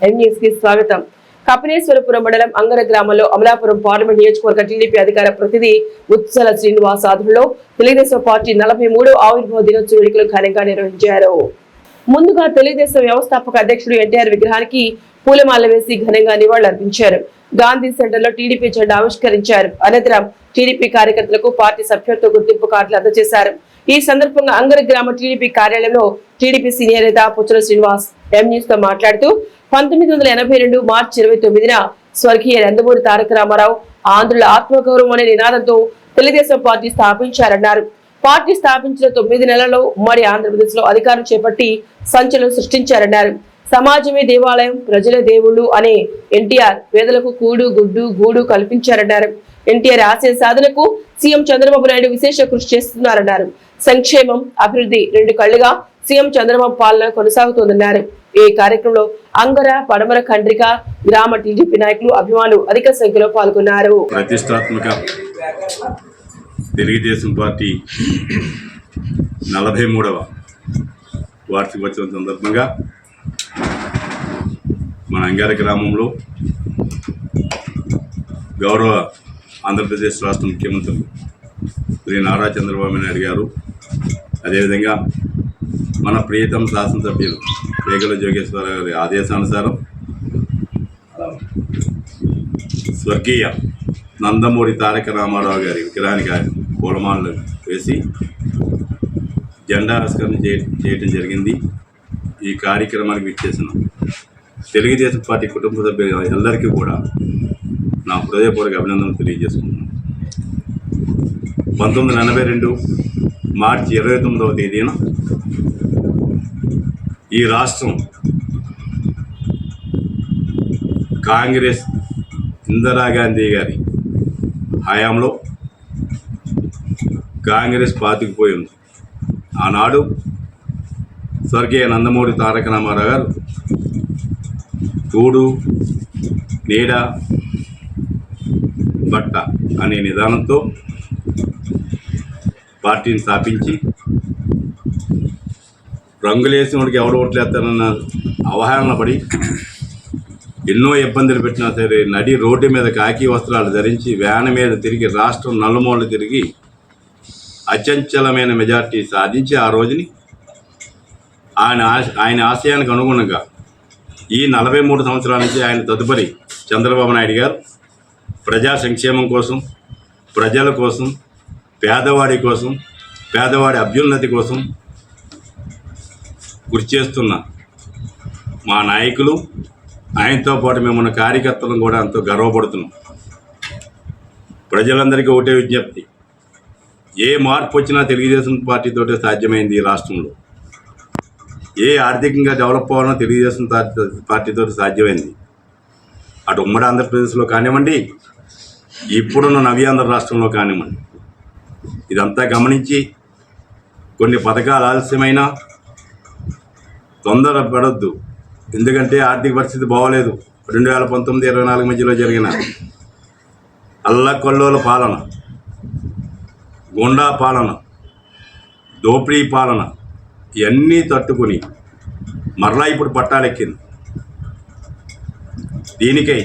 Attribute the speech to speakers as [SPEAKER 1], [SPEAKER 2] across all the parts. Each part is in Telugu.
[SPEAKER 1] స్వాగతం. కపినేశ్వరపురం మండలం అంగర గ్రామంలో అమలాపురం పార్లమెంట్ నియోజకవర్గ టీడీపీ అధికార ప్రతినిధి ఉత్సల శ్రీనివాస్ ఆధ్వర్యంలో తెలుగుదేశం పార్టీ నలభై మూడో ఆవిర్భావ దినోత్సవ వేడుకలు ఘనంగా నిర్వహించారు. ముందుగా తెలుగుదేశం వ్యవస్థాపక అధ్యక్షుడు ఎన్టీఆర్ విగ్రహానికి పూలమాల వేసి ఘనంగా నివాళులర్పించారు. గాంధీ సెంటర్లో టీడీపీ జెండా ఆవిష్కరించారు. అనంతరం టీడీపీ కార్యకర్తలకు పార్టీ సభ్యత్వ గుర్తింపు కార్డులు అందజేశారు. ఈ సందర్భంగా అంగర గ్రామ టీడీపీ కార్యాలయంలో టీడీపీ సీనియర్ నేత పుచ్చల శ్రీనివాస్ ఎం న్యూస్తో మాట్లాడుతూ పంతొమ్మిది వందల ఎనభై రెండు మార్చి ఇరవై తొమ్మిదిన స్వర్గీయ నందమూరి తారక రామారావు ఆంధ్రుల ఆత్మగౌరవం అనే నినాదంతో తెలుగుదేశం పార్టీ స్థాపించారన్నారు. పార్టీ స్థాపించిన తొమ్మిది నెలల్లో ఉమ్మడి ఆంధ్రప్రదేశ్లో అధికారం చేపట్టి సంచలనం సృష్టించారన్నారు. సమాజమే దేవాలయం ప్రజల దేవుళ్ళు అనే ఎన్టీఆర్ పేదలకు కూడు గుడ్డు గూడు కల్పించారన్నారు. ఎన్టీఆర్ ఆశయ సాధనకు సీఎం చంద్రబాబు నాయుడు విశేష కృషి చేస్తున్నారన్నారు. సంక్షేమం అభివృద్ధి రెండు కళ్ళుగా సీఎం చంద్రబాబు పాలన కొనసాగుతోందన్నారు. ఈ కార్యక్రమంలో అంగర పడమర ఖండ్రిక గ్రామ టీడీపీ నాయకులు అభిమానులు అధిక సంఖ్యలో పాల్గొన్నారు.
[SPEAKER 2] ప్రతిష్టాత్మక తెలుగుదేశం పార్టీ నలభై మూడవ వార్షికోత్సవం సందర్భంగా మన అంగార గ్రామంలో గౌరవ ఆంధ్రప్రదేశ్ రాష్ట్ర ముఖ్యమంత్రి శ్రీ నారా చంద్రబాబు నాయుడు గారు అదేవిధంగా మన ప్రియతమ శాసనసభ్యులు రేగల జోగేశ్వర గారి ఆదేశానుసారం స్వర్గీయ నందమూరి తారక రామారావు గారి విగ్రహానికి ఆయన పూలమాలలు వేసి జెండా చే చేయటం జరిగింది. ఈ కార్యక్రమానికి విచ్చేసిన తెలుగుదేశం పార్టీ కుటుంబ సభ్యులు అందరికీ కూడా నా హృదయపూర్వక అభినందనలు తెలియజేసుకుంటున్నాను. పంతొమ్మిది వందల ఎనభై రెండు మార్చి ఇరవై తొమ్మిదవ తేదీన ఈ రాష్ట్రం కాంగ్రెస్ ఇందిరాగాంధీ గారి హయాంలో కాంగ్రెస్ పాతుకుపోయి ఉంది. ఆనాడు స్వర్గీయ నందమూరి తారక రామారావు గారు తూడు నీడ బట్ట అనే నిదానంతో పార్టీని స్థాపించి రంగులేసినోడికి ఎవడు ఓట్లేస్తారన్న అవహేళన పడి ఎన్నో ఇబ్బందులు పెట్టినా సరే నడి రోడ్డు మీద కాకి వస్త్రాలు ధరించి వ్యాన్ మీద తిరిగి రాష్ట్రం నలుమూలలు తిరిగి అచంచలమైన మెజార్టీ సాధించి ఆ రోజుని ఆయన ఆశ- ఆయన ఆశయానికి అనుగుణంగా ఈ నలభై మూడు సంవత్సరాల నుంచి ఆయన తదుపరి చంద్రబాబు నాయుడు గారు ప్రజా సంక్షేమం కోసం ప్రజల కోసం పేదవాడి కోసం పేదవాడి అభ్యున్నతి కోసం కృషి చేస్తున్న మా నాయకులు ఆయనతో పాటు మేమున్న కార్యకర్తలను కూడా ఎంతో గర్వపడుతున్నాం. ప్రజలందరికీ ఒకటే విజ్ఞప్తి. ఏ మార్పు వచ్చినా తెలుగుదేశం పార్టీతోటే సాధ్యమైంది ఈ రాష్ట్రంలో. ఏ ఆర్థికంగా డెవలప్ అవ్వాలన్నా తెలుగుదేశం పార్టీతో సాధ్యమైంది. అటు ఉమ్మడి ఆంధ్రప్రదేశ్లో కానివ్వండి ఇప్పుడున్న నవ్యాంధ్ర రాష్ట్రంలో కానివ్వండి. ఇదంతా గమనించి కొన్ని పథకాలు ఆలస్యమైనా తొందర పడొద్దు. ఎందుకంటే ఆర్థిక పరిస్థితి బాగోలేదు. రెండు వేల పంతొమ్మిది ఇరవై నాలుగు మధ్యలో జరిగిన అల్లకొల్లోల పాలన గుండా పాలన దోపిడీ పాలన ఇవన్నీ తట్టుకుని మరలా ఇప్పుడు పట్టాలెక్కింది. దీనికై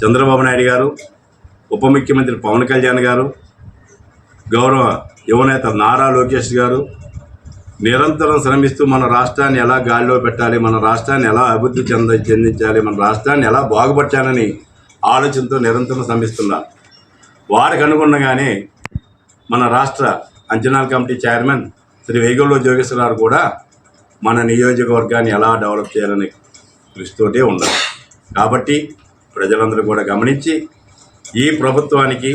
[SPEAKER 2] చంద్రబాబు నాయుడు గారు ఉప ముఖ్యమంత్రి పవన్ కళ్యాణ్ గారు గౌరవ యువనేత నారా లోకేష్ గారు నిరంతరం శ్రమిస్తూ మన రాష్ట్రాన్ని ఎలా గాలిలో పెట్టాలి మన రాష్ట్రాన్ని ఎలా అభివృద్ధి చెంద చెందించాలి మన రాష్ట్రాన్ని ఎలా బాగుపరచాలని ఆలోచనతో నిరంతరం శ్రమిస్తున్నారు వారికి అనుగుణంగానే మన రాష్ట్ర అంచనాల కమిటీ చైర్మన్ శ్రీ వేగంలో జోగేశ్వరరావు కూడా మన నియోజకవర్గాన్ని ఎలా డెవలప్ చేయాలని కృషితోటే ఉండాలి కాబట్టి ప్రజలందరూ కూడా గమనించి ఈ ప్రభుత్వానికి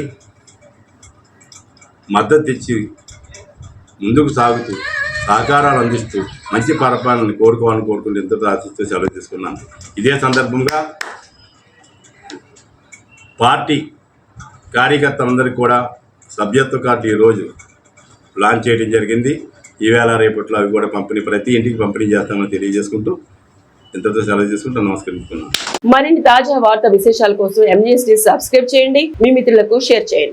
[SPEAKER 2] మద్దతు ఇచ్చి ముందుకు సాగుతూ సహకారాలు అందిస్తూ మంచి పరిపాలనని కోరుకోవాలని కోరుకుంటూ ఇంతతో ఆశిస్తూ సెలవు తీసుకున్నాను. ఇదే సందర్భంగా పార్టీ కార్యకర్తలందరికీ కూడా సభ్యత్వ కార్డు ఈరోజు లాంచ్ చేయడం జరిగింది. ఈవేళ రేపట్లో అవి కూడా పంపిణీ ప్రతి ఇంటికి పంపిణీ చేస్తామని తెలియజేసుకుంటూ ఇంతతో సెలవు తీసుకుంటూ నమస్కరిస్తున్నాను
[SPEAKER 1] మరిన్ని తాజా వార్త విశేషాల కోసం ఎంజీఎస్టీ సబ్స్క్రైబ్ చేయండి. మీ మిత్రులకు షేర్ చేయండి.